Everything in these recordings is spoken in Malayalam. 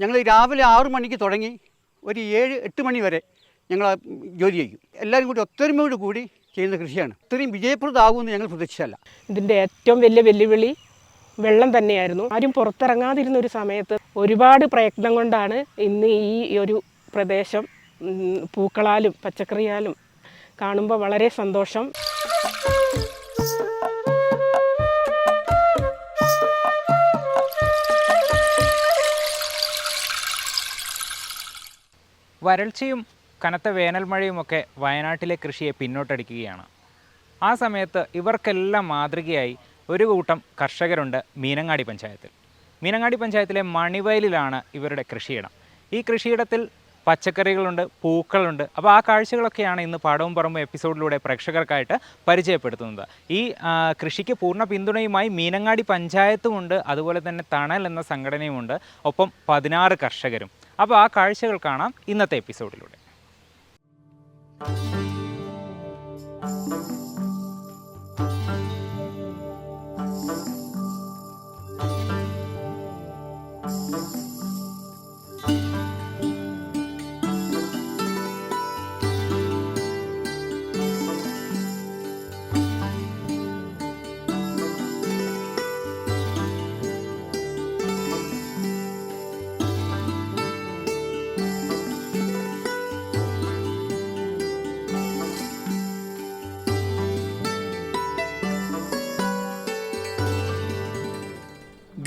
ഞങ്ങൾ രാവിലെ ആറു മണിക്ക് തുടങ്ങി ഒരു ഏഴ് എട്ട് മണി വരെ ഞങ്ങൾ ജോലി ചെയ്യും. എല്ലാവരും കൂടി ഒത്തൊരുമയോട് കൂടി ചെയ്യുന്ന കൃഷിയാണ്. ഇത്രയും വിജയപ്രദമാകുമെന്ന് ഞങ്ങൾ പ്രതീക്ഷിച്ചല്ല ഇതിന്റെ ഏറ്റവും വലിയ വെല്ലുവിളി വെള്ളം തന്നെയായിരുന്നു. ആരും പുറത്തിറങ്ങാതിരുന്ന ഒരു സമയത്ത് ഒരുപാട് പ്രയത്നം കൊണ്ടാണ് ഇന്ന് ഈ ഒരു പ്രദേശം പൂക്കളാലും പച്ചക്കറിയാലും കാണുമ്പോൾ വളരെ സന്തോഷം. വരൾച്ചയും കനത്ത വേനൽ മഴയുമൊക്കെ വയനാട്ടിലെ കൃഷിയെ പിന്നോട്ടടിക്കുകയാണ്. ആ സമയത്ത് ഇവർക്കെല്ലാം മാതൃകയായി ഒരു കൂട്ടം കർഷകരുണ്ട് മീനങ്ങാടി പഞ്ചായത്തിൽ. മീനങ്ങാടി പഞ്ചായത്തിലെ മണിവയലിലാണ് ഇവരുടെ കൃഷിയിടം. ഈ കൃഷിയിടത്തിൽ പച്ചക്കറികളുണ്ട് പൂക്കളുണ്ട്. അപ്പോൾ ആ കാഴ്ചകളൊക്കെയാണ് ഇന്ന് പാടവും പറമ്പും എപ്പിസോഡിലൂടെ പ്രേക്ഷകർക്കായിട്ട് പരിചയപ്പെടുത്തുന്നത്. ഈ കൃഷിക്ക് പൂർണ പിന്തുണയുമായി മീനങ്ങാടി പഞ്ചായത്തുമുണ്ട്. അതുപോലെ തന്നെ തണൽ എന്ന സംഘടനയുമുണ്ട്. ഒപ്പം പതിനാറ് കർഷകരും. അപ്പോൾ ആ കാഴ്ചകൾ കാണാം ഇന്നത്തെ എപ്പിസോഡിലൂടെ.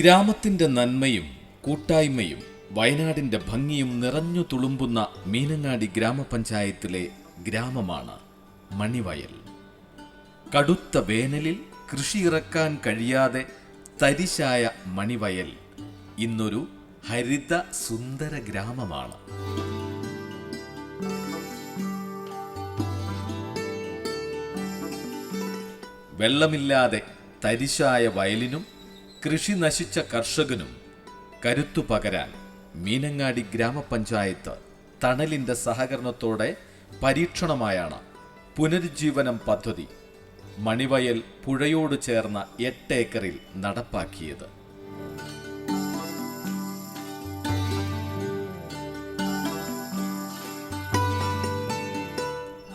ഗ്രാമത്തിന്റെ നന്മയും കൂട്ടായ്മയും വയനാടിന്റെ ഭംഗിയും നിറഞ്ഞു തുളുമ്പുന്ന മീനങ്ങാടി ഗ്രാമപഞ്ചായത്തിലെ ഗ്രാമമാണ് മണിവയൽ. കടുത്ത വേനലിൽ കൃഷിയിറക്കാൻ കഴിയാതെ തരിശായ മണിവയൽ ഇന്നൊരു ഹരിത സുന്ദര ഗ്രാമമാണ്. വെള്ളമില്ലാതെ തരിശായ വയലിനും കൃഷി നശിച്ച കർഷകനും കരുത്തു പകരാൻ മീനങ്ങാടി ഗ്രാമപഞ്ചായത്ത് തണലിന്റെ സഹകരണത്തോടെ പരീക്ഷണമായാണ് പുനരുജ്ജീവനം പദ്ധതി മണിവയൽ പുഴയോട് ചേർന്ന എട്ട് ഏക്കറിൽ നടപ്പാക്കിയത്.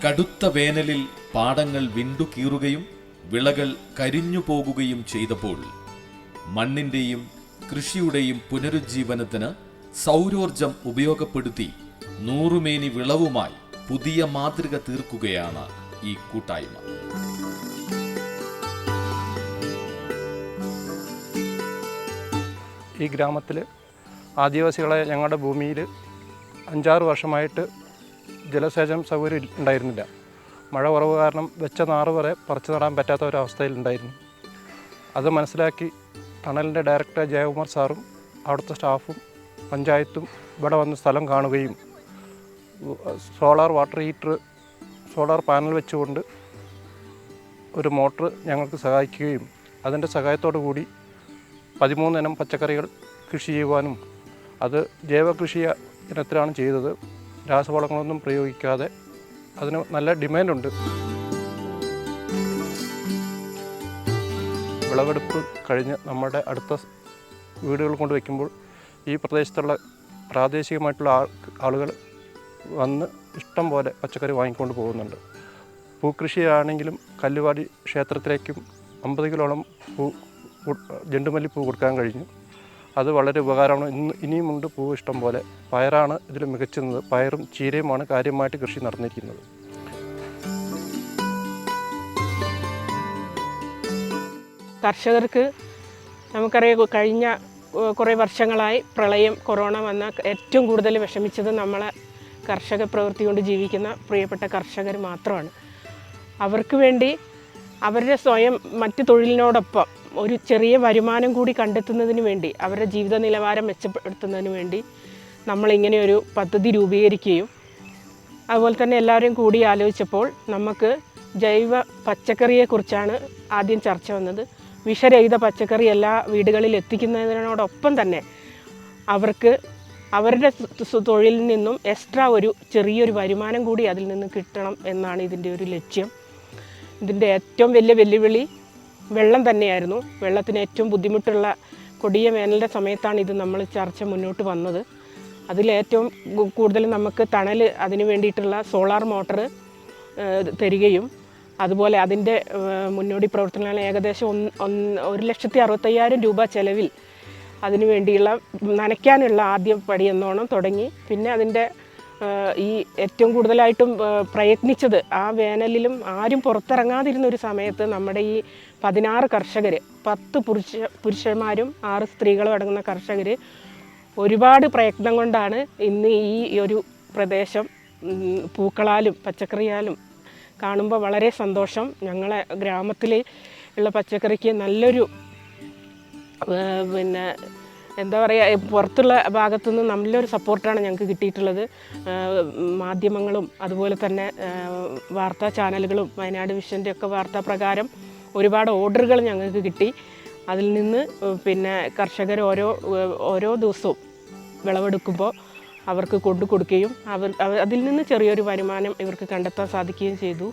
കടുത്ത വേനലിൽ പാടങ്ങൾ വിണ്ടുകീറുകയും വിളകൾ കരിഞ്ഞു പോകുകയും ചെയ്തപ്പോൾ മണ്ണിന്റെയും കൃഷിയുടെയും പുനരുജ്ജീവനത്തിന് സൗരോർജം ഉപയോഗപ്പെടുത്തി നൂറുമേനി വിളവുമായി പുതിയ മാതൃക തീർക്കുകയാണ് ഈ കൂട്ടായ്മ. ഈ ഗ്രാമത്തിൽ ആദിവാസികളെ ഞങ്ങളുടെ ഭൂമിയിൽ അഞ്ചാറ് വർഷമായിട്ട് ജലസേചന സൗകര്യം ഉണ്ടായിരുന്നില്ല. മഴ കുറവ് കാരണം വെച്ച നാറ് വരെ പറിച്ചു നടാൻ പറ്റാത്ത ഒരവസ്ഥയിലുണ്ടായിരുന്നു അത് മനസ്സിലാക്കി ടണലിന്റെ ഡയറക്ടർ ജയകുമാർ സാറും അവിടുത്തെ സ്റ്റാഫും പഞ്ചായത്തും ഇവിടെ വന്ന് സ്ഥലം കാണുകയും solar water heater solar panel വെച്ചുകൊണ്ട് ഒരു മോട്ടർ ഞങ്ങൾക്ക് സഹായിക്കുകയും അതിന്റെ സഹായത്തോടു കൂടി പതിമൂന്നിനം പച്ചക്കറികൾ കൃഷി ചെയ്യുവാനും അത് ജൈവ കൃഷി ഇനത്തിലാണ് ചെയ്തത്. രാസവളങ്ങളൊന്നും പ്രയോഗിക്കാതെ അതിന് നല്ല ഡിമാൻഡുണ്ട്. വിളവെടുപ്പ് കഴിഞ്ഞ് നമ്മുടെ അടുത്ത വീടുകൾ കൊണ്ട് വയ്ക്കുമ്പോൾ ഈ പ്രദേശത്തുള്ള പ്രാദേശികമായിട്ടുള്ള ആളുകൾ വന്ന് ഇഷ്ടം പോലെ പച്ചക്കറി വാങ്ങിക്കൊണ്ട് പോകുന്നുണ്ട്. പൂക്കൃഷിയാണെങ്കിലും കല്ലുവാടി ക്ഷേത്രത്തിലേക്കും അമ്പത് കിലോളം പൂ ജണ്ടുമല്ലി പൂ കൊടുക്കാൻ കഴിഞ്ഞു. അത് വളരെ ഉപകാരമാണ്. ഇന്ന് ഇനിയുമുണ്ട് പൂ ഇഷ്ടം പോലെ. പയറാണ് ഇതിൽ മികച്ചുന്നത് പയറും ചീരയുമാണ് കാര്യമായിട്ട് കൃഷി നടന്നിരിക്കുന്നത്. കർഷകർക്ക് നമുക്കറിയാം കഴിഞ്ഞ കുറേ വർഷങ്ങളായി പ്രളയം കൊറോണ വന്ന ഏറ്റവും കൂടുതൽ വിഷമിച്ചത് നമ്മളെ കർഷക പ്രവൃത്തി കൊണ്ട് ജീവിക്കുന്ന പ്രിയപ്പെട്ട കർഷകർ മാത്രമാണ്. അവർക്ക് വേണ്ടി അവരുടെ സ്വയം മറ്റ് തൊഴിലിനോടൊപ്പം ഒരു ചെറിയ വരുമാനം കൂടി കണ്ടെത്തുന്നതിന് വേണ്ടി അവരുടെ ജീവിത നിലവാരം മെച്ചപ്പെടുത്തുന്നതിന് വേണ്ടി നമ്മളിങ്ങനെ ഒരു പദ്ധതി രൂപീകരിക്കുകയും അതുപോലെ തന്നെ എല്ലാവരും കൂടി ആലോചിച്ചപ്പോൾ നമുക്ക് ജൈവ പച്ചക്കറിയെക്കുറിച്ചാണ് ആദ്യം ചർച്ച വന്നത്. വിഷരഹിത പച്ചക്കറി എല്ലാ വീടുകളിൽ എത്തിക്കുന്നതിനോടൊപ്പം തന്നെ അവർക്ക് അവരുടെ തൊഴിലിൽ നിന്നും എക്സ്ട്രാ ഒരു ചെറിയൊരു വരുമാനം കൂടി അതിൽ നിന്ന് കിട്ടണം എന്നാണ് ഇതിന്റെ ഒരു ലക്ഷ്യം. ഇതിന്റെ ഏറ്റവും വലിയ വെല്ലുവിളി വെള്ളം തന്നെയായിരുന്നു. വെള്ളത്തിന് ഏറ്റവും ബുദ്ധിമുട്ടുള്ള കൊടിയ വേനലിന്റെ സമയത്താണ് ഇത് നമ്മൾ ചർച്ച മുന്നോട്ട് വന്നത്. അതിലേറ്റവും കൂടുതൽ നമുക്ക് തണൽ അതിന് വേണ്ടിയിട്ടുള്ള സോളാർ മോട്ടർ തരികയും അതുപോലെ അതിന്റെ മുന്നോടി പ്രവർത്തനങ്ങൾ ഏകദേശം ഒന്ന് ഒരു ലക്ഷത്തി അറുപത്തയ്യായിരം രൂപ ചെലവിൽ അതിനു വേണ്ടിയുള്ള നനയ്ക്കാനുള്ള ആദ്യ പടി എന്നോണം തുടങ്ങി. പിന്നെ അതിന്റെ ഈ ഏറ്റവും കൂടുതലായിട്ടും പ്രയത്നിച്ചത് ആ വേനലിലും ആരും പുറത്തിറങ്ങാതിരുന്ന ഒരു സമയത്ത് നമ്മുടെ ഈ പതിനാറ് കർഷകർ പത്ത് പുരുഷ പുരുഷന്മാരും ആറ് സ്ത്രീകളും അടങ്ങുന്ന കർഷകർ ഒരുപാട് പ്രയത്നം കൊണ്ടാണ് ഇന്ന് ഈ ഒരു പ്രദേശം പൂക്കളാലും പച്ചക്കറിയാലും കാണുമ്പോൾ വളരെ സന്തോഷം. ഞങ്ങളെ ഗ്രാമത്തിൽ ഉള്ള പച്ചക്കറിക്ക് നല്ലൊരു പിന്നെ എന്താ പറയുക പുറത്തുള്ള ഭാഗത്തു നിന്ന് നല്ലൊരു സപ്പോർട്ടാണ് ഞങ്ങൾക്ക് കിട്ടിയിട്ടുള്ളത്. മാധ്യമങ്ങളും അതുപോലെ തന്നെ വാർത്താ ചാനലുകളും വയനാട് വിഷന്റെ ഒക്കെ വാർത്താ പ്രകാരം ഒരുപാട് ഓർഡറുകൾ ഞങ്ങൾക്ക് കിട്ടി. അതിൽ നിന്ന് പിന്നെ കർഷകർ ഓരോ ഓരോ ദിവസവും വിളവെടുക്കുമ്പോൾ അവർക്ക് കൊണ്ടു കൊടുക്കുകയും അവർ അതിൽ നിന്ന് ചെറിയൊരു വരുമാനം ഇവർക്ക് കണ്ടെത്താൻ സാധിക്കുകയും ചെയ്തു.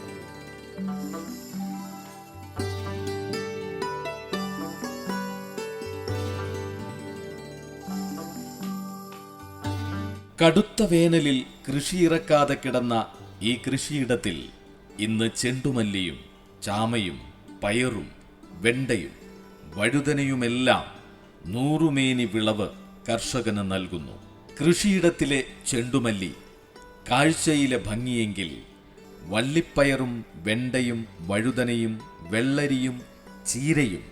കടുത്ത വേനലിൽ കൃഷിയിറക്കാതെ കിടന്ന ഈ കൃഷിയിടത്തിൽ ഇന്ന് ചെണ്ടുമല്ലിയും ചാമയും പയറും വെണ്ടയും വഴുതനയുമെല്ലാം നൂറുമേനി വിളവ് കർഷകന് നൽകുന്നു. കൃഷിയിടത്തിലെ ചെണ്ടുമല്ലി കാഴ്ചയിലെ ഭംഗിയെങ്കിൽ വള്ളിപ്പയറും വെണ്ടയും വഴുതനയും വെള്ളരിയും ചീരയും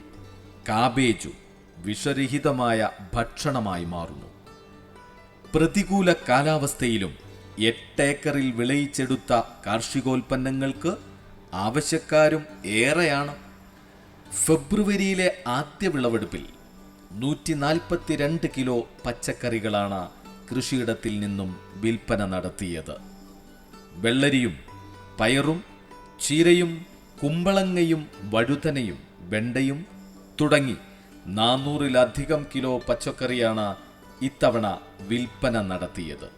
കാബേജും വിഷരഹിതമായ ഭക്ഷണമായി മാറുന്നു. പ്രതികൂല കാലാവസ്ഥയിലും എട്ടേക്കറിൽ വിളയിച്ചെടുത്ത കാർഷികോൽപ്പന്നങ്ങൾക്ക് ആവശ്യക്കാരും ഏറെയാണ്. ഫെബ്രുവരിയിലെ ആദ്യ വിളവെടുപ്പിൽ നൂറ്റി നാൽപ്പത്തിരണ്ട് കിലോ പച്ചക്കറികളാണ് കൃഷിയിടത്തിൽ നിന്നും വിൽപ്പന നടത്തിയത്. വെള്ളരിയും പയറും ചീരയും കുമ്പളങ്ങയും വഴുതനയും വെണ്ടയും തുടങ്ങി നാനൂറിലധികം കിലോ പച്ചക്കറിയാണ് ഇത്തവണ വിൽപ്പന നടത്തിയത്.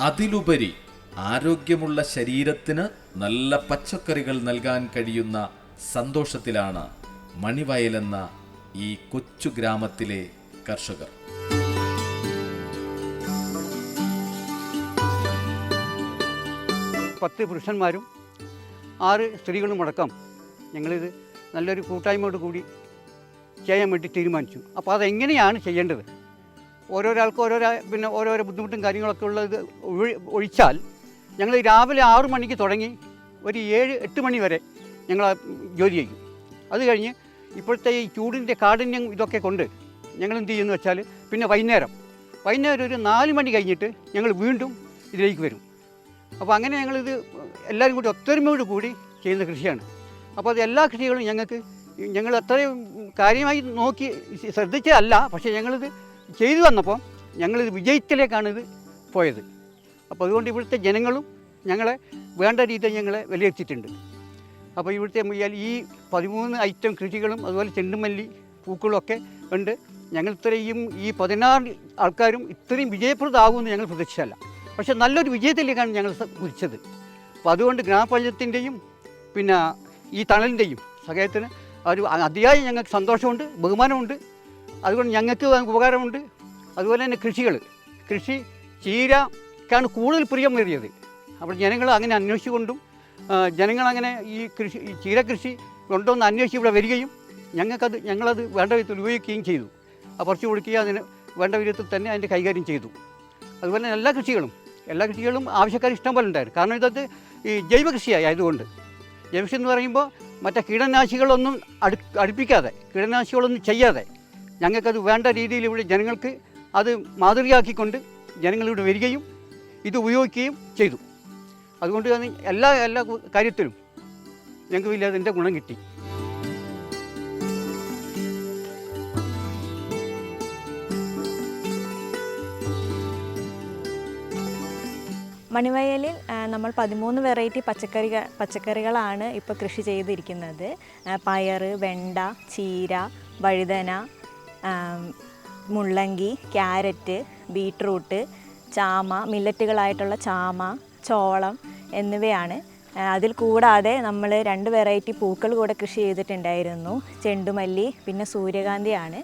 അതിലുപരി ആരോഗ്യമുള്ള ശരീരത്തിന് നല്ല പച്ചക്കറികൾ നൽകാൻ കഴിയുന്ന സന്തോഷത്തിലാണ് മണിവയലെന്ന ഈ കൊച്ചു ഗ്രാമത്തിലെ കർഷകർ. പത്ത് പുരുഷന്മാരും ആറ് സ്ത്രീകളും അടക്കം ഞങ്ങളിത് നല്ലൊരു കൂട്ടായ്മയോട് കൂടി ചെയ്യാൻ വേണ്ടി തീരുമാനിച്ചു. അപ്പോൾ അതെങ്ങനെയാണ് ചെയ്യേണ്ടത്? ഓരോരാൾക്ക് ഓരോരോ പിന്നെ ഓരോരോ ബുദ്ധിമുട്ടും കാര്യങ്ങളൊക്കെ ഉള്ളത് ഒഴി- ഒഴിച്ചാൽ ഞങ്ങൾ രാവിലെ ആറു മണിക്ക് തുടങ്ങി ഒരു ഏഴ് എട്ട് മണി വരെ ഞങ്ങൾ ജോലി ചെയ്യും. അത് കഴിഞ്ഞ് ഇപ്പോഴത്തെ ഈ ചൂടിന്റെ കാഠിന്യം ഇതൊക്കെ കൊണ്ട് ഞങ്ങൾ എന്ത് ചെയ്യുന്നു വെച്ചാൽ പിന്നെ വൈകുന്നേരം. വൈകുന്നേരം ഒരു നാല് മണി കഴിഞ്ഞിട്ട് ഞങ്ങൾ വീണ്ടും ഇതിലേക്ക് വരും. അപ്പോൾ അങ്ങനെ ഞങ്ങളിത് എല്ലാവരും കൂടി ഒത്തൊരുമയോട് കൂടി ചെയ്യുന്ന കൃഷിയാണ്. അപ്പോൾ അത് എല്ലാ കൃഷികളും ഞങ്ങൾക്ക് ഞങ്ങൾ അത്രയും കാര്യമായി നോക്കി ശ്രദ്ധിച്ചതല്ല പക്ഷേ ഞങ്ങളിത് ചെയ്തു വന്നപ്പോൾ ഞങ്ങളിത് വിജയത്തിലേക്കാണ് ഇത് പോയത്. അപ്പോൾ അതുകൊണ്ട് ഇവിടുത്തെ ജനങ്ങളും ഞങ്ങളെ വേണ്ട രീതിയിൽ ഞങ്ങളെ വിലയിരുത്തിയിട്ടുണ്ട്. അപ്പോൾ ഇവിടുത്തെ ഈ പതിമൂന്ന് ഐറ്റം കൃഷികളും അതുപോലെ ചെണ്ടുമല്ലി പൂക്കളൊക്കെ ഉണ്ട്. ഞങ്ങൾ ഇത്രയും ഈ പതിനാറ് ആൾക്കാരും ഇത്രയും വിജയപ്രദമാകുമെന്ന് ഞങ്ങൾ പ്രതീക്ഷിച്ചല്ല പക്ഷേ നല്ലൊരു വിജയത്തിലേക്കാണ് ഞങ്ങൾ കുറിച്ചത് അപ്പോൾ അതുകൊണ്ട് ഗ്രാമപഞ്ചായത്തിന്റെയും പിന്നെ ഈ തണലിന്റെയും സഹായത്തിന് ഒരു അതിയായ ഞങ്ങൾക്ക് സന്തോഷമുണ്ട് ബഹുമാനമുണ്ട്. അതുകൊണ്ട് ഞങ്ങൾക്ക് ഉപകാരമുണ്ട്. അതുപോലെ തന്നെ കൃഷികൾ. കൃഷി ചീരക്കാണ് കൂടുതൽ പ്രിയമേറിയത് അപ്പോൾ ജനങ്ങൾ അങ്ങനെ അന്വേഷിച്ചുകൊണ്ടും ജനങ്ങളങ്ങനെ ഈ കൃഷി ഈ ചീര കൃഷി ഉണ്ടോ എന്ന് അന്വേഷിച്ച് ഇവിടെ വരികയും ഞങ്ങൾക്കത് ഞങ്ങളത് വേണ്ട വിധത്തിൽ ഉപയോഗിക്കുകയും ചെയ്തു. ആ പറിച്ചു കൊടുക്കുകയും അതിന് വേണ്ട വിധത്തിൽ തന്നെ അതിന്റെ കൈകാര്യം ചെയ്തു. അതുപോലെ എല്ലാ കൃഷികളും എല്ലാ കൃഷികളും ആവശ്യക്കാർ ഇഷ്ടം പോലെ ഉണ്ടായിരുന്നു. കാരണം ഇതത് ഈ ജൈവ കൃഷിയായി ആയതുകൊണ്ട്. ജൈവകൃഷി എന്ന് പറയുമ്പോൾ മറ്റേ കീടനാശികളൊന്നും അടു അടുപ്പിക്കാതെ കീടനാശികളൊന്നും ചെയ്യാതെ ഞങ്ങൾക്കത് വേണ്ട രീതിയിൽ ഇവിടെ ജനങ്ങൾക്ക് അത് മാതൃകയാക്കിക്കൊണ്ട് ജനങ്ങളിവിടെ വരികയും ഇത് ഉപയോഗിക്കുകയും ചെയ്തു. അതുകൊണ്ട് തന്നെ എല്ലാ എല്ലാ കാര്യത്തിലും ഞങ്ങൾക്ക് വലിയ അതിന്റെ ഗുണം കിട്ടി. മണിവയലിൽ നമ്മൾ പതിമൂന്ന് വെറൈറ്റി പച്ചക്കറി പച്ചക്കറികളാണ് ഇപ്പോൾ കൃഷി ചെയ്തിരിക്കുന്നത്. പയർ വെണ്ട ചീര വഴുതന മുള്ളങ്കി ക്യാരറ്റ് ബീട്രൂട്ട് ചാമ മില്ലറ്റുകളായിട്ടുള്ള ചാമ ചോളം എന്നിവയാണ്. അതിൽ കൂടാതെ നമ്മൾ രണ്ട് വെറൈറ്റി പൂക്കൾ കൂടെ കൃഷി ചെയ്തിട്ടുണ്ടായിരുന്നു. ചെണ്ടുമല്ലി പിന്നെ സൂര്യകാന്തിയാണ്.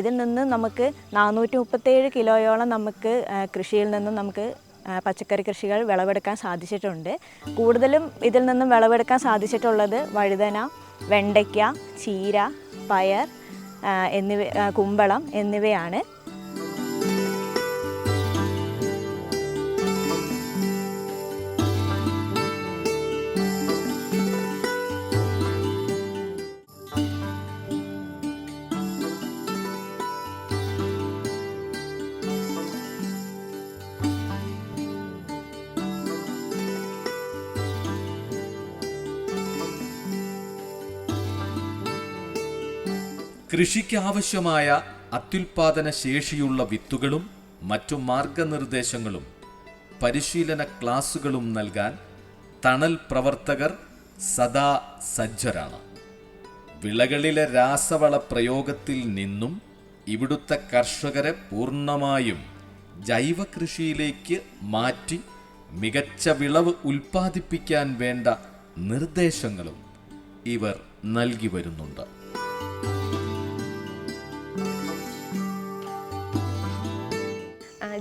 ഇതിൽ നിന്ന് നമുക്ക് നാനൂറ്റി മുപ്പത്തേഴ് കിലോയോളം നമുക്ക് കൃഷിയിൽ നിന്നും നമുക്ക് പച്ചക്കറി കൃഷികൾ വിളവെടുക്കാൻ സാധിച്ചിട്ടുണ്ട്. കൂടുതലും ഇതിൽ നിന്നും വിളവെടുക്കാൻ സാധിച്ചിട്ടുള്ളത് വഴുതന വെണ്ടയ്ക്ക ചീര പയർ എന്നിവ കുമ്പളം എന്നിവയാണ്. കൃഷിക്കാവശ്യമായ അത്യുൽപാദന ശേഷിയുള്ള വിത്തുകളും മറ്റു മാർഗനിർദ്ദേശങ്ങളും പരിശീലന ക്ലാസുകളും നൽകാൻ തണൽ പ്രവർത്തകർ സദാ സജ്ജരാണ്. വിളകളിലെ രാസവള പ്രയോഗത്തിൽ നിന്നും ഇവിടുത്തെ കർഷകരെ പൂർണമായും ജൈവ കൃഷിയിലേക്ക് മാറ്റി മികച്ച വിളവ് ഉൽപ്പാദിപ്പിക്കാൻ വേണ്ട നിർദ്ദേശങ്ങളും ഇവർ നൽകി വരുന്നുണ്ട്.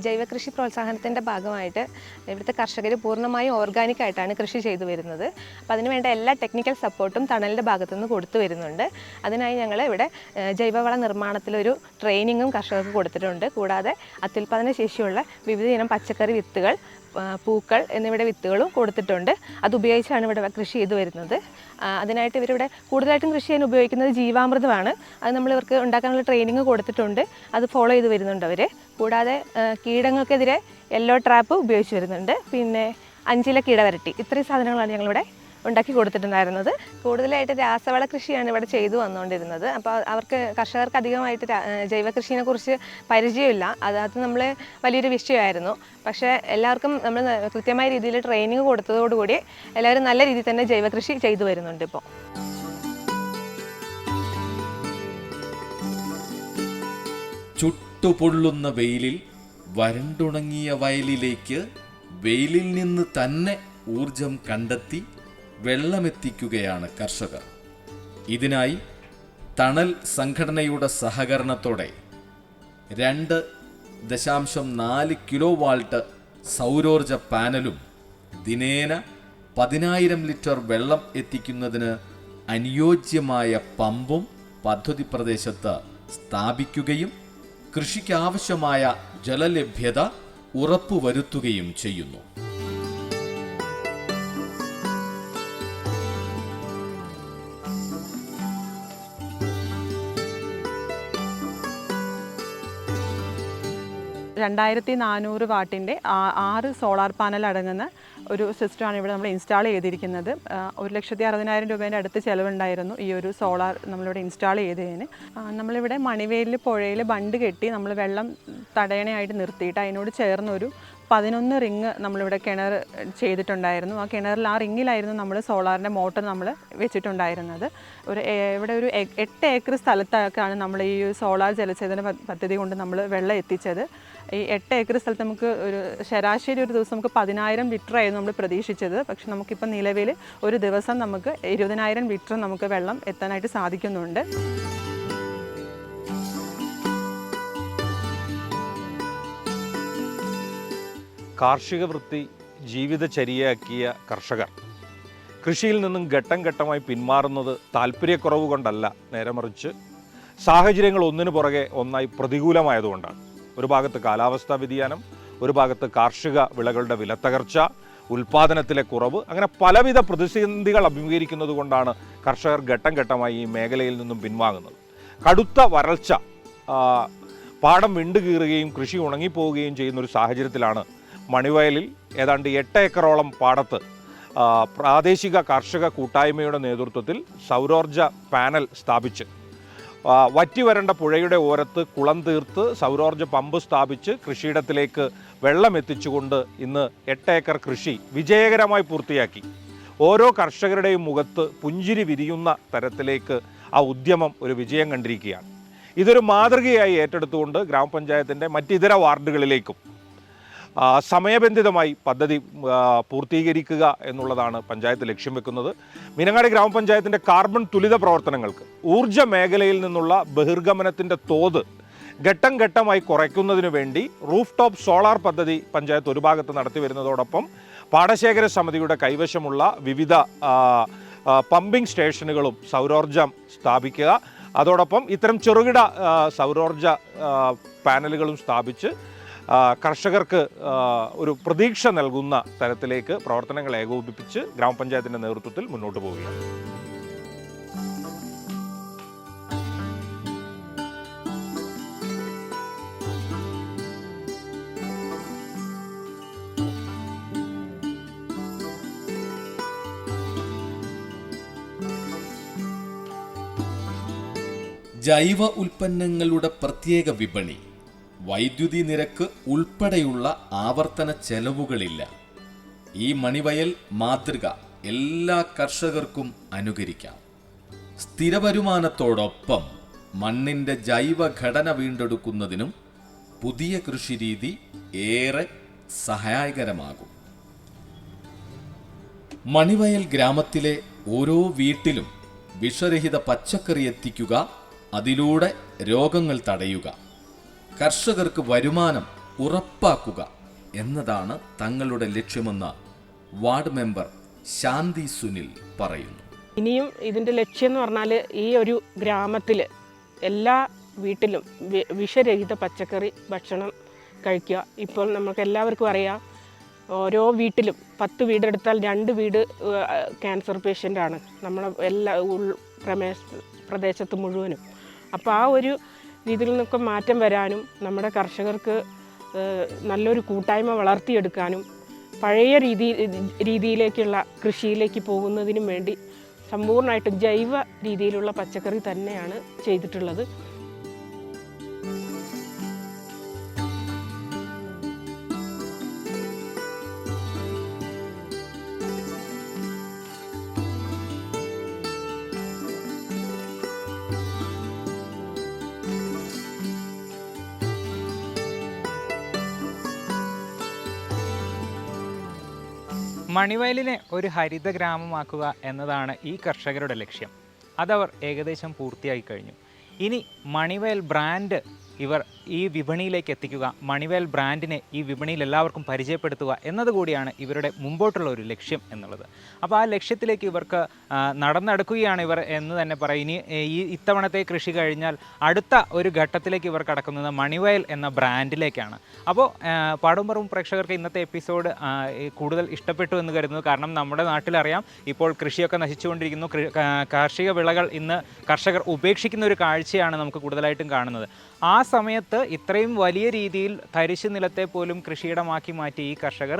ആ, ജൈവകൃഷി പ്രോത്സാഹനത്തിന്റെ ഭാഗമായിട്ട് ഇവിടുത്തെ കർഷകർ പൂർണമായും ഓർഗാനിക്കായിട്ടാണ് കൃഷി ചെയ്തു വരുന്നത്. അപ്പോൾ അതിനുവേണ്ട എല്ലാ ടെക്നിക്കൽ സപ്പോർട്ടും തണലിന്റെ ഭാഗത്തുനിന്ന് കൊടുത്തു വരുന്നുണ്ട്. അതിനായി ഞങ്ങൾ ഇവിടെ ജൈവവള നിർമ്മാണത്തിലൊരു ട്രെയിനിങ്ങും കർഷകർക്ക് കൊടുത്തിട്ടുണ്ട്. കൂടാതെ അത്യുൽപാദന ശേഷിയുള്ള വിവിധ ഇനം പച്ചക്കറി വിത്തുകൾ പൂക്കൾ എന്നിവയുടെ വിത്തുകളും കൊടുത്തിട്ടുണ്ട്. അത് ഉപയോഗിച്ചാണ് ഇവിടെ കൃഷി ചെയ്തു വരുന്നത്. അതിനായിട്ട് ഇവരിവിടെ കൂടുതലായിട്ടും കൃഷി ചെയ്യാൻ ഉപയോഗിക്കുന്നത് ജീവാമൃതമാണ്. അത് നമ്മൾ ഇവർക്ക് ഉണ്ടാക്കാനുള്ള ട്രെയിനിങ് കൊടുത്തിട്ടുണ്ട്. അത് ഫോളോ ചെയ്ത് വരുന്നുണ്ട് അവർ കൂടാതെ കീടങ്ങൾക്കെതിരെ യെല്ലോ ട്രാപ്പ് ഉപയോഗിച്ച് വരുന്നുണ്ട്. പിന്നെ അഞ്ചില കീടവരട്ടി ഇത്രയും സാധനങ്ങളാണ് ഞങ്ങളിവിടെ ഉണ്ടാക്കി കൊടുത്തിട്ടുണ്ടായിരുന്നത്. കൂടുതലായിട്ട് രാസവള കൃഷിയാണ് ഇവിടെ ചെയ്തു വന്നുകൊണ്ടിരുന്നത്. അപ്പോൾ അവർക്ക് കർഷകർക്ക് അധികമായിട്ട് ജൈവ കൃഷിയെ കുറിച്ച് പരിചയമില്ല. അത് അത് നമ്മൾ വലിയൊരു വിഷയമായിരുന്നു. പക്ഷേ എല്ലാവർക്കും നമ്മൾ കൃത്യമായ രീതിയിൽ ട്രെയിനിങ് കൊടുത്തതോടുകൂടി എല്ലാവരും നല്ല രീതിയിൽ തന്നെ ജൈവ കൃഷി ചെയ്തു വരുന്നുണ്ട് ഇപ്പോൾ ചുട്ടുപൊള്ളുന്ന വെയിലിൽ വരണ്ടുണങ്ങിയ വയലിലേക്ക് വെയിലിൽ നിന്ന് തന്നെ ഊർജം കണ്ടെത്തി വെള്ളമെത്തിക്കുകയാണ് കർഷകർ. ഇതിനായി തണൽ സംഘടനയുടെ സഹകരണത്തോടെ രണ്ട് ദശാംശം നാല് കിലോ വാൾട്ട് സൗരോർജ പാനലും ദിനേന പതിനായിരം ലിറ്റർ വെള്ളം എത്തിക്കുന്നതിന് അനുയോജ്യമായ പമ്പും പദ്ധതി പ്രദേശത്ത് സ്ഥാപിക്കുകയും കൃഷിക്കാവശ്യമായ ജലലഭ്യത ഉറപ്പുവരുത്തുകയും ചെയ്യുന്നു. രണ്ടായിരത്തി നാനൂറ് വാട്ടിന്റെ ആറ് സോളാർ പാനൽ അടങ്ങുന്ന ഒരു സിസ്റ്റമാണ് ഇവിടെ നമ്മൾ ഇൻസ്റ്റാൾ ചെയ്തിരിക്കുന്നത്. ഒരു ലക്ഷത്തി അറുപതിനായിരം രൂപേന്റെ അടുത്ത് ചിലവുണ്ടായിരുന്നു ഈ ഒരു സോളാർ നമ്മളിവിടെ ഇൻസ്റ്റാൾ ചെയ്തതിന്. നമ്മളിവിടെ മണിവേലിൽ പുഴയിൽ ബണ്ട് കെട്ടി നമ്മൾ വെള്ളം തടയണയായിട്ട് നിർത്തിയിട്ട് അതിനോട് ചേർന്നൊരു പതിനൊന്ന് റിങ് നമ്മളിവിടെ കിണർ ചെയ്തിട്ടുണ്ടായിരുന്നു. ആ കിണറിൽ ആ റിങ്ങിലായിരുന്നു നമ്മൾ സോളാറിന്റെ മോട്ടർ നമ്മൾ വെച്ചിട്ടുണ്ടായിരുന്നത്. ഒരു ഇവിടെ ഒരു എട്ട് ഏക്കർ സ്ഥലത്തൊക്കെയാണ് നമ്മൾ ഈ സോളാർ ജലസേചന പദ്ധതി കൊണ്ട് നമ്മൾ വെള്ളം എത്തിച്ചത്. ഈ എട്ട് ഏക്കർ സ്ഥലത്ത് നമുക്ക് ഒരു ശരാശരി ഒരു ദിവസം നമുക്ക് പതിനായിരം ലിറ്റർ ആയിരുന്നു നമ്മൾ പ്രതീക്ഷിച്ചത്. പക്ഷെ നമുക്കിപ്പോൾ നിലവിൽ ഒരു ദിവസം നമുക്ക് ഇരുപതിനായിരം ലിറ്റർ നമുക്ക് വെള്ളം എത്താനായിട്ട് സാധിക്കുന്നുണ്ട്. കാർഷിക വൃത്തി ജീവിതചര്യയാക്കിയ കർഷകർ. കൃഷിയിൽ നിന്നും ഘട്ടം ഘട്ടമായി പിന്മാറുന്നത് താല്പര്യക്കുറവ് കൊണ്ടല്ല നേരെ മറിച്ച് സാഹചര്യങ്ങൾ ഒന്നിനു പുറകെ ഒന്നായി പ്രതികൂലമായതുകൊണ്ടാണ്. ഒരു ഭാഗത്ത് കാലാവസ്ഥാ വ്യതിയാനം ഒരു ഭാഗത്ത് കാർഷിക വിളകളുടെ വിലത്തകർച്ച ഉൽപാദനത്തിലെ കുറവ് അങ്ങനെ പലവിധ പ്രതിസന്ധികൾ അഭിമുഖീകരിക്കുന്നത് കൊണ്ടാണ് കർഷകർ ഘട്ടം ഘട്ടമായി ഈ മേഖലയിൽ നിന്നും പിൻവാങ്ങുന്നത്. കടുത്ത വരൾച്ച പാടം വിണ്ടുകീറുകയും കൃഷി ഉണങ്ങിപ്പോവുകയും ചെയ്യുന്ന ഒരു സാഹചര്യത്തിലാണ് മണിവയലിൽ ഏതാണ്ട് എട്ട് ഏക്കറോളം പാടത്ത് പ്രാദേശിക കർഷക കൂട്ടായ്മയുടെ നേതൃത്വത്തിൽ സൗരോർജ പാനൽ സ്ഥാപിച്ച് വറ്റി വരേണ്ട പുഴയുടെ ഓരത്ത് കുളം തീർത്ത് സൗരോർജ പമ്പ് സ്ഥാപിച്ച് കൃഷിയിടത്തിലേക്ക് വെള്ളം എത്തിച്ചുകൊണ്ട് ഇന്ന് എട്ട് ഏക്കർ കൃഷി വിജയകരമായി പൂർത്തിയാക്കി. ഓരോ കർഷകരുടെയും മുഖത്ത് പുഞ്ചിരി വിരിയുന്ന തരത്തിലേക്ക് ആ ഉദ്യമം ഒരു വിജയം കണ്ടിരിക്കുകയാണ്. ഇതൊരു മാതൃകയായി ഏറ്റെടുത്തുകൊണ്ട് ഗ്രാമപഞ്ചായത്തിന്റെ മറ്റിതര വാർഡുകളിലേക്കും സമയബന്ധിതമായി പദ്ധതി പൂർത്തീകരിക്കുക എന്നുള്ളതാണ് പഞ്ചായത്ത് ലക്ഷ്യം വെക്കുന്നത്. മീനങ്ങാടി ഗ്രാമപഞ്ചായത്തിന്റെ കാർബൺ തുലിത പ്രവർത്തനങ്ങൾക്ക് ഊർജ മേഖലയിൽ നിന്നുള്ള ബഹിർഗമനത്തിന്റെ തോത് ഘട്ടം ഘട്ടമായി കുറയ്ക്കുന്നതിനു വേണ്ടി റൂഫ് ടോപ്പ് സോളാർ പദ്ധതി പഞ്ചായത്ത് ഒരു ഭാഗത്ത് നടത്തി വരുന്നതോടൊപ്പം പാടശേഖര സമിതിയുടെ കൈവശമുള്ള വിവിധ പമ്പിംഗ് സ്റ്റേഷനുകളും സൗരോർജം സ്ഥാപിക്കുക. അതോടൊപ്പം ഇത്തരം ചെറുകിട സൗരോർജ പാനലുകളും സ്ഥാപിച്ച് കർഷകർക്ക് ഒരു പ്രതീക്ഷ നൽകുന്ന തരത്തിലേക്ക് പ്രവർത്തനങ്ങൾ ഏകോപിപ്പിച്ച് ഗ്രാമപഞ്ചായത്തിന്റെ നേതൃത്വത്തിൽ മുന്നോട്ട് പോവുകയാണ്. ജൈവ ഉൽപ്പന്നങ്ങളുടെ പ്രത്യേക വിപണി. വൈദ്യുതി നിരക്ക് ഉൾപ്പെടെയുള്ള ആവർത്തന ചെലവുകളില്ല. ഈ മണിവയൽ മാതൃക എല്ലാ കർഷകർക്കും അനുകരിക്കാം. സ്ഥിരവരുമാനത്തോടൊപ്പം മണ്ണിന്റെ ജൈവഘടന വീണ്ടെടുക്കുന്നതിനും പുതിയ കൃഷിരീതി ഏറെ സഹായകരമാകും. മണിവയൽ ഗ്രാമത്തിലെ ഓരോ വീട്ടിലും വിഷരഹിത പച്ചക്കറി എത്തിക്കുക അതിലൂടെ രോഗങ്ങൾ തടയുക. കർഷകർക്ക് വരുമാനം ഉറപ്പാക്കുക എന്നതാണ് തങ്ങളുടെ ലക്ഷ്യമെന്ന് വാർഡ് മെമ്പർ ശാന്തി സുനിൽ പറയുന്നു. ഇനിയും ഇതിന്റെ ലക്ഷ്യം എന്ന് പറഞ്ഞാൽ ഈ ഒരു ഗ്രാമത്തിൽ എല്ലാ വീട്ടിലും വിഷരഹിത പച്ചക്കറി ഭക്ഷണം കഴിക്കുക. ഇപ്പോൾ നമുക്ക് എല്ലാവർക്കും അറിയാം ഓരോ വീട്ടിലും പത്ത് വീടെടുത്താൽ രണ്ട് വീട് ക്യാൻസർ പേഷ്യന്റാണ് നമ്മളെ എല്ലാ ഉൾ പ്രദേശത്ത് മുഴുവനും. അപ്പോൾ ആ ഒരു രീതിയിൽ നിന്നൊക്കെ മാറ്റം വരാനും നമ്മുടെ കർഷകർക്ക് നല്ലൊരു കൂട്ടായ്മ വളർത്തിയെടുക്കാനും പഴയ രീതി രീതിയിലേക്കുള്ള കൃഷിയിലേക്ക് പോകുന്നതിനും വേണ്ടി സമ്പൂർണമായിട്ടും ജൈവ രീതിയിലുള്ള പച്ചക്കറി തന്നെയാണ് ചെയ്തിട്ടുള്ളത്. മണിവയലിനെ ഒരു ഹരിത ഗ്രാമമാക്കുക എന്നതാണ് ഈ കർഷകരുടെ ലക്ഷ്യം. അതവർ ഏകദേശം പൂർത്തിയായി കഴിഞ്ഞു. ഇനി മണിവയൽ ബ്രാൻഡ് ഇവർ ഈ വിപണിയിലേക്ക് എത്തിക്കുക മണിവേൽ ബ്രാൻഡിനെ ഈ വിപണിയിൽ എല്ലാവർക്കും പരിചയപ്പെടുത്തുക എന്നതുകൂടിയാണ് ഇവരുടെ മുമ്പോട്ടുള്ള ഒരു ലക്ഷ്യം എന്നുള്ളത്. അപ്പോൾ ആ ലക്ഷ്യത്തിലേക്ക് ഇവർക്ക് നടന്നെടുക്കുകയാണ് ഇവർ എന്ന് തന്നെ പറയും. ഇനി ഈ ഇത്തവണത്തെ കൃഷി കഴിഞ്ഞാൽ അടുത്ത ഒരു ഘട്ടത്തിലേക്ക് ഇവർ കടക്കുന്നത് മണിവയൽ എന്ന ബ്രാൻഡിലേക്കാണ്. അപ്പോൾ പാടുംപറവും പ്രേക്ഷകർക്ക് ഇന്നത്തെ എപ്പിസോഡ് കൂടുതൽ ഇഷ്ടപ്പെട്ടു എന്ന് കരുതുന്നു. കാരണം നമ്മുടെ നാട്ടിലറിയാം ഇപ്പോൾ കൃഷിയൊക്കെ നശിച്ചുകൊണ്ടിരിക്കുന്നു. കാർഷിക വിളകൾ ഇന്ന് കർഷകർ ഉപേക്ഷിക്കുന്ന ഒരു കാഴ്ചയാണ് നമുക്ക് കൂടുതലായിട്ടും കാണുന്നത്. ആ സമയത്ത് ഇത്രയും വലിയ രീതിയിൽ തരിശു നിലത്തെ പോലും കൃഷിയിടമാക്കി മാറ്റി ഈ കർഷകർ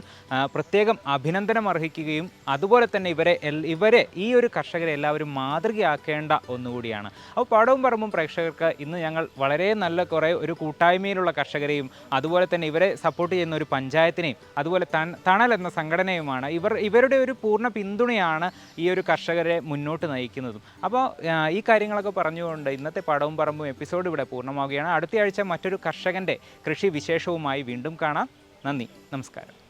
പ്രത്യേകം അഭിനന്ദനം അർഹിക്കുകയും അതുപോലെ തന്നെ ഇവരെ ഇവരെ ഈ ഒരു കർഷകരെ എല്ലാവരും മാതൃകയാക്കേണ്ട ഒന്നുകൂടിയാണ്. അപ്പോൾ പാടവും പറമ്പും പ്രേക്ഷകർക്ക് ഇന്ന് ഞങ്ങൾ വളരെ നല്ല കുറേ ഒരു കൂട്ടായ്മയിലുള്ള കർഷകരെയും അതുപോലെ തന്നെ ഇവരെ സപ്പോർട്ട് ചെയ്യുന്ന ഒരു പഞ്ചായത്തിനെയും അതുപോലെ തണൽ എന്ന സംഘടനയുമാണ് ഇവർ ഇവരുടെ ഒരു പൂർണ പിന്തുണയാണ് ഈ ഒരു കർഷകരെ മുന്നോട്ട് നയിക്കുന്നതും. അപ്പോൾ ഈ കാര്യങ്ങളൊക്കെ പറഞ്ഞുകൊണ്ട് ഇന്നത്തെ പാടവും പറമ്പും എപ്പിസോഡ് ഇവിടെ പൂർണമാവുകയാണ്. അടുത്തയാഴ്ച മറ്റൊരു കർഷകന്റെ കൃഷി വിശേഷവുമായി വീണ്ടും കാണാം. നന്ദി. നമസ്കാരം.